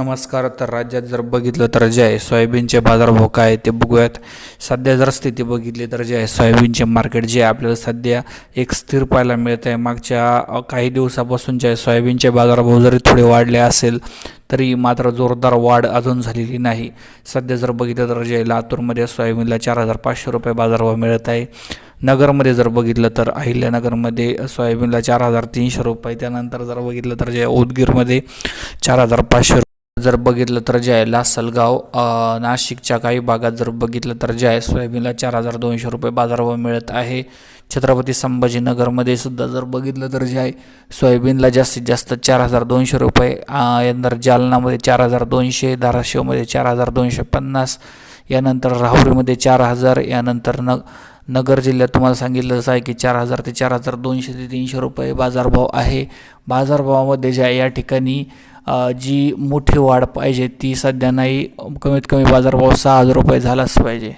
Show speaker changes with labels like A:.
A: नमस्कार तर राज्यात जर बघितलं तर जे आहे सोयाबीनचे बाजारभाव काय आहे ते बघूयात. सध्या जर स्थिती बघितली तर जे आहे सोयाबीनचे मार्केट जे आहे आपल्याला सध्या एक स्थिर पाहायला मिळत आहे. मागच्या काही दिवसापासून जे आहे सोयाबीनचे बाजारभाव जरी थोडे वाढले असेल तरी मात्र जोरदार वाढ अजून झालेली नाही. सध्या जर बघितलं तर जे आहे लातूरमध्ये सोयाबीनला चार हजार पाचशे रुपये बाजारभाव मिळत आहे. नगरमध्ये जर बघितलं तर अहिल्यानगरमध्ये सोयाबीनला चार हजार तीनशे रुपये. त्यानंतर जर बघितलं तर जे उदगीरमध्ये चार हजार पाचशे रुपये जर बघितलं तर जे आहे लासलगाव नाशिकच्या काही भागात जर बघितलं तर जे आहे सोयाबीनला चार हजार दोनशे रुपये बाजारभाव मिळत आहे. छत्रपती संभाजीनगरमध्ये सुद्धा जर बघितलं तर जे आहे सोयाबीनला जास्तीत जास्त चार हजार दोनशे रुपये यंदर जालनामध्ये चार हजार दोनशे धाराशिवमध्ये चार हजार दोनशे पन्नास यानंतर राहुरीमध्ये चार हजार यानंतर न नगर जिल्ह्यात तुम्हाला सांगितलं असं आहे की चार हजार ते चार हजार दोनशे ते तीनशे रुपये बाजारभाव आहे. बाजारभावामध्ये ज्या या ठिकाणी जी मोठी वाढ पाहिजे ती सध्या नाही. कमीत कमी बाजारभाव सहा हजार रुपये झालाच पाहिजे.